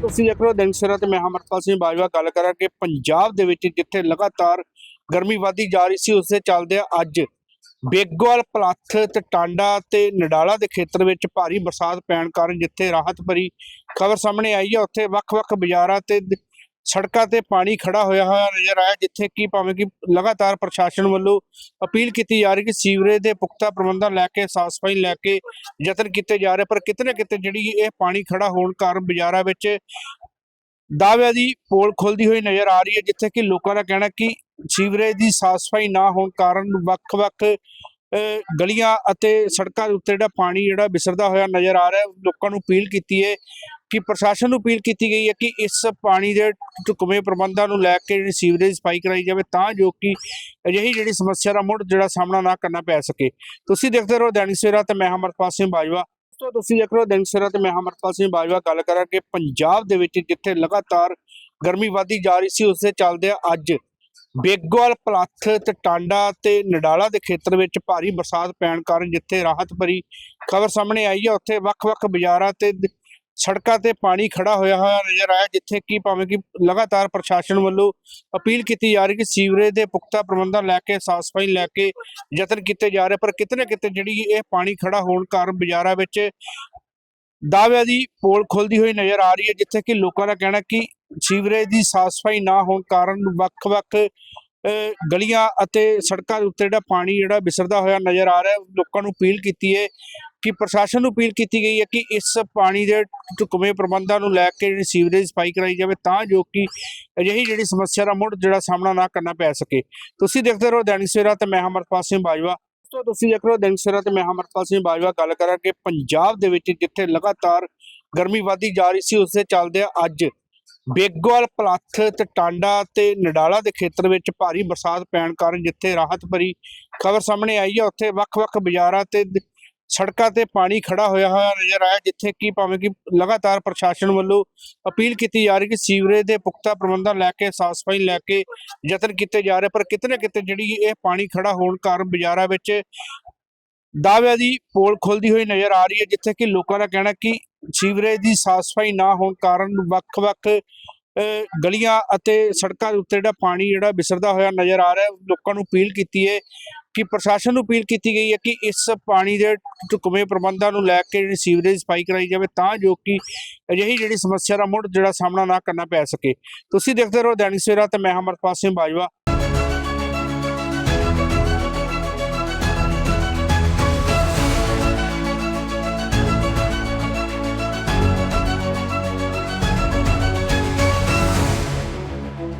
ਤੁਸੀਂ ਦੇਖ ਰਹੇ ਹੋ ਦਿਨ ਸਵੇਰਾ ਤੇ ਮੈਂ ਅਮਰਪਾਲ ਸਿੰਘ ਬਾਜਵਾ, ਗੱਲ ਕਰਾਂਗੇ ਪੰਜਾਬ ਦੇ ਵਿੱਚ ਜਿੱਥੇ ਲਗਾਤਾਰ ਗਰਮੀ ਵਧਦੀ ਜਾ ਰਹੀ ਸੀ, ਉਸ ਦੇ ਚੱਲਦਿਆਂ ਅੱਜ ਬੇਗੋਵਾਲ ਪਲੱਥ ਤੇ ਟਾਂਡਾ ਤੇ ਨਡਾਲਾ ਦੇ ਖੇਤਰ ਵਿੱਚ ਭਾਰੀ ਬਰਸਾਤ ਪੈਣ ਕਾਰਨ ਜਿੱਥੇ ਰਾਹਤ ਭਰੀ ਖਬਰ ਸਾਹਮਣੇ ਆਈ ਹੈ, ਉੱਥੇ ਵੱਖ-ਵੱਖ ਬਾਜ਼ਾਰਾਂ ਤੇ ਸੜਕਾਂ ਤੇ ਪਾਣੀ ਖੜਾ ਹੋਇਆ ਹੋਇਆ ਨਜ਼ਰ ਆਇਆ, ਜਿੱਥੇ ਕਿ ਭਾਵੇਂ ਕਿ ਲਗਾਤਾਰ ਪ੍ਰਸ਼ਾਸਨ ਵੱਲੋਂ ਅਪੀਲ ਕੀਤੀ ਜਾ ਰਹੀ ਕਿ ਸੀਵਰੇਜ ਦੇ ਪੁਖਤਾ ਪ੍ਰਬੰਧਾਂ ਲੈ ਕੇ, ਸਾਫ਼ ਸਫ਼ਾਈ ਲੈ ਕੇ ਯਤਨ ਕੀਤੇ ਜਾ ਰਹੇ, ਪਰ ਕਿਤੇ ਨਾ ਕਿਤੇ ਜਿਹੜੀ ਇਹ ਪਾਣੀ ਖੜਾ ਹੋਣ ਕਾਰਨ ਬਾਜ਼ਾਰਾਂ ਵਿੱਚ ਦਾਅਵਿਆਂ ਦੀ ਪੋਲ ਖੁੱਲਦੀ ਹੋਈ ਨਜ਼ਰ ਆ ਰਹੀ ਹੈ, ਜਿੱਥੇ ਕਿ ਲੋਕਾਂ ਦਾ ਕਹਿਣਾ ਕਿ ਸੀਵਰੇਜ ਦੀ ਸਾਫ਼ ਸਫ਼ਾਈ ਨਾ ਹੋਣ ਕਾਰਨ ਵੱਖ-ਵੱਖ ਗਲੀਆਂ ਅਤੇ ਸੜਕਾਂ ਦੇ ਉੱਤੇ ਜਿਹੜਾ ਪਾਣੀ ਜਿਹੜਾ ਵਿਸਰਦਾ ਹੋਇਆ ਨਜ਼ਰ ਆ ਰਿਹਾ, ਲੋਕਾਂ ਨੂੰ ਅਪੀਲ ਕੀਤੀ ਹੈ ਕਿ ਪ੍ਰਸ਼ਾਸਨ ਨੂੰ ਅਪੀਲ ਕੀਤੀ ਗਈ ਹੈ ਕਿ ਇਸ ਪਾਣੀ ਦੇ ਢੁਕਵੇਂ ਪ੍ਰਬੰਧਾਂ ਨੂੰ ਲੈ ਕੇ ਜਿਹੜੀ ਸੀਵਰੇਜ ਸਫ਼ਾਈ ਕਰਾਈ ਜਾਵੇ ਤਾਂ ਜੋ ਕਿ ਅਜਿਹੀ ਜਿਹੜੀ ਸਮੱਸਿਆ ਦਾ ਮੁੜ ਜਿਹੜਾ ਸਾਹਮਣਾ ਨਾ ਕਰਨਾ ਪੈ ਸਕੇ। ਤੁਸੀਂ ਦੇਖਦੇ ਰਹੋ ਦੈਨਿਕ ਸਵੇਰਾ ਤੇ ਮੈਂ ਅਮਰਪਾਲ ਸਿੰਘ ਬਾਜਵਾ। ਤੋਂ ਤੁਸੀਂ ਦੇਖ ਰਹੇ ਹੋ ਦੈਨਿਕ ਸਵੇਰਾ ਤੇ ਮੈਂ ਅਮਰਪਾਲ ਸਿੰਘ ਬਾਜਵਾ ਗੱਲ ਕਰਾਂਗੇ ਪੰਜਾਬ ਦੇ ਵਿੱਚ ਜਿੱਥੇ ਲਗਾਤਾਰ ਗਰਮੀ ਵਧਦੀ ਜਾ ਰਹੀ ਸੀ ਉਸ ਦੇ ਚੱਲਦਿਆਂ ਅੱਜ ਬੇਗੋਵਾਲ ਪਲੱਥ ਤੇ ਟਾਂਡਾ ਤੇ ਨਡਾਲਾ ਦੇ ਖੇਤਰ ਵਿੱਚ ਭਾਰੀ ਬਰਸਾਤ ਪੈਣ ਕਾਰਨ ਜਿੱਥੇ ਰਾਹਤ ਭਰੀ ਖਬਰ ਸਾਹਮਣੇ ਆਈ ਹੈ, ਉੱਥੇ ਵੱਖ-ਵੱਖ ਬਾਜ਼ਾਰਾਂ ਤੇ ਸੜਕਾਂ ਤੇ ਪਾਣੀ ਖੜਾ ਹੋਇਆ ਹੋਇਆ ਨਜ਼ਰ ਆਇਆ, ਜਿੱਥੇ ਕਿ ਭਾਵੇਂ ਕਿ ਲਗਾਤਾਰ ਪ੍ਰਸ਼ਾਸਨ ਵੱਲੋਂ ਅਪੀਲ ਕੀਤੀ ਜਾ ਰਹੀ ਕਿ ਸੀਵਰੇਜ ਦੇ ਪੁਖਤਾ ਪ੍ਰਬੰਧਾਂ ਲੈ ਕੇ ਸਾਫ਼ ਸਫ਼ਾਈ ਲੈ ਕੇ ਯਤਨ ਕੀਤੇ ਜਾ ਰਹੇ, ਪਰ ਕਿਤੇ ਨਾ ਕਿਤੇ ਜਿਹੜੀ ਇਹ ਪਾਣੀ ਖੜਾ ਹੋਣ ਕਾਰਨ ਬਾਜ਼ਾਰਾਂ ਵਿੱਚ ਦਾਅਵਿਆਂ ਦੀ ਪੋਲ ਖੁੱਲਦੀ ਹੋਈ ਨਜ਼ਰ ਆ ਰਹੀ ਹੈ ਜਿੱਥੇ ਕਿ ਲੋਕਾਂ ਦਾ ਕਹਿਣਾ ਕਿ ਸੀਵਰੇਜ ਦੀ ਸਾਫ਼ ਸਫ਼ਾਈ ਨਾ ਹੋਣ ਕਾਰਨ ਵੱਖ-ਵੱਖ ਅਹ, ਗਲੀਆਂ ਅਤੇ ਸੜਕਾਂ ਦੇ ਉੱਤੇ ਜਿਹੜਾ ਪਾਣੀ ਜਿਹੜਾ ਵਿਸਰਦਾ ਹੋਇਆ ਨਜ਼ਰ ਆ ਰਿਹਾ ਲੋਕਾਂ ਨੂੰ ਅਪੀਲ ਕੀਤੀ ਹੈ ਕਿ ਪ੍ਰਸ਼ਾਸਨ ਨੂੰ ਅਪੀਲ ਕੀਤੀ ਗਈ ਹੈ ਕਿ ਇਸ ਪਾਣੀ ਦੇ ਢੁਕਵੇਂ ਪ੍ਰਬੰਧਾਂ ਨੂੰ ਲੈ ਕੇ ਜਿਹੜੀ ਸੀਵਰੇਜ ਸਫ਼ਾਈ ਕਰਾਈ ਜਾਵੇ ਤਾਂ ਜੋ ਕਿ ਅਜਿਹੀ ਜਿਹੜੀ ਸਮੱਸਿਆ ਦਾ ਮੁੜ ਜਿਹੜਾ ਸਾਹਮਣਾ ਨਾ ਕਰਨਾ ਪੈ ਸਕੇ। ਤੁਸੀਂ ਦੇਖਦੇ ਰਹੋ ਦੈਨਿਕ ਸਵੇਰਾ ਤੇ ਮੈਂ ਅਮਰਪਾਲ ਸਿੰਘ ਬਾਜਵਾ। ਤੋਂ ਤੁਸੀਂ ਦੇਖ ਰਹੇ ਹੋ ਦਿਨ ਸਵੇਰਾ ਤੇ ਮੈਂ ਅਮਰਪਾਲ ਸਿੰਘ ਬਾਜਵਾ। ਗੱਲ ਕਰਾਂਗੇ ਪੰਜਾਬ ਦੇ ਵਿੱਚ ਜਿੱਥੇ ਲਗਾਤਾਰ ਗਰਮੀ ਵਧਦੀ ਜਾ ਰਹੀ ਸੀ, ਉਸ ਦੇ ਚੱਲਦਿਆਂ ਅੱਜ ਬੇਗਵਾਲ ਪਲੱਥ ਤੇ ਟਾਂਡਾ ਤੇ ਨਡਾਲਾ ਦੇ ਖੇਤਰ ਵਿੱਚ ਭਾਰੀ ਬਰਸਾਤ ਪੈਣ ਕਾਰਨ ਜਿੱਥੇ ਰਾਹਤ ਭਰੀ ਖਬਰ ਸਾਹਮਣੇ ਆਈ ਹੈ, ਉੱਥੇ ਵੱਖ-ਵੱਖ ਬਾਜ਼ਾਰਾਂ ਤੇ ਸੜਕਾਂ ਤੇ ਪਾਣੀ ਖੜਾ ਹੋਇਆ ਹੋਇਆ ਨਜ਼ਰ ਆਇਆ ਜਿੱਥੇ ਕਿ ਭਾਵੇਂ ਕਿ ਲਗਾਤਾਰ ਪ੍ਰਸ਼ਾਸਨ ਵੱਲੋਂ ਅਪੀਲ ਕੀਤੀ ਜਾ ਰਹੀ ਕਿ ਸੀਵਰੇਜ ਦੇ ਪੁਖਤਾ ਪ੍ਰਬੰਧਾਂ ਲੈ ਕੇ ਸਾਫ਼ ਸਫ਼ਾਈ ਲੈ ਕੇ ਯਤਨ ਕੀਤੇ ਜਾ ਰਹੇ ਪਰ ਕਿਤੇ ਨਾ ਕਿਤੇ ਜਿਹੜੀ ਇਹ ਪਾਣੀ ਖੜਾ ਹੋਣ ਕਾਰਨ ਬਾਜ਼ਾਰਾਂ ਵਿੱਚ ਦਾਅਵਿਆਂ ਦੀ ਪੋਲ ਖੁੱਲਦੀ ਹੋਈ ਨਜ਼ਰ ਆ ਰਹੀ ਹੈ ਜਿੱਥੇ ਕਿ ਲੋਕਾਂ ਦਾ ਕਹਿਣਾ ਕਿ ਸੀਵਰੇਜ ਦੀ ਸਾਫ਼ ਸਫ਼ਾਈ ਨਾ ਹੋਣ ਕਾਰਨ ਵੱਖ-ਵੱਖ ਅਹ, ਗਲੀਆਂ ਅਤੇ ਸੜਕਾਂ ਦੇ ਉੱਤੇ ਜਿਹੜਾ ਪਾਣੀ ਜਿਹੜਾ ਵਿਸਰਦਾ ਹੋਇਆ ਨਜ਼ਰ ਆ ਰਿਹਾ ਲੋਕਾਂ ਨੂੰ ਅਪੀਲ ਕੀਤੀ ਹੈ ਕਿ ਪ੍ਰਸ਼ਾਸਨ ਨੂੰ ਅਪੀਲ ਕੀਤੀ ਗਈ ਹੈ ਕਿ ਇਸ ਪਾਣੀ ਦੇ ਢੁਕਵੇਂ ਪ੍ਰਬੰਧਾਂ ਨੂੰ ਲੈ ਕੇ ਜਿਹੜੀ ਸੀਵਰੇਜ ਸਫ਼ਾਈ ਕਰਾਈ ਜਾਵੇ ਤਾਂ ਜੋ ਕਿ ਅਜਿਹੀ ਜਿਹੜੀ ਸਮੱਸਿਆ ਦਾ ਮੁੜ ਜਿਹੜਾ ਸਾਹਮਣਾ ਨਾ ਕਰਨਾ ਪੈ ਸਕੇ। ਤੁਸੀਂ ਦੇਖਦੇ ਰਹੋ ਦੈਨਿਕ ਸਵੇਰਾ ਤੇ ਮੈਂ ਅਮਰਪਾਲ ਸਿੰਘ ਬਾਜਵਾ।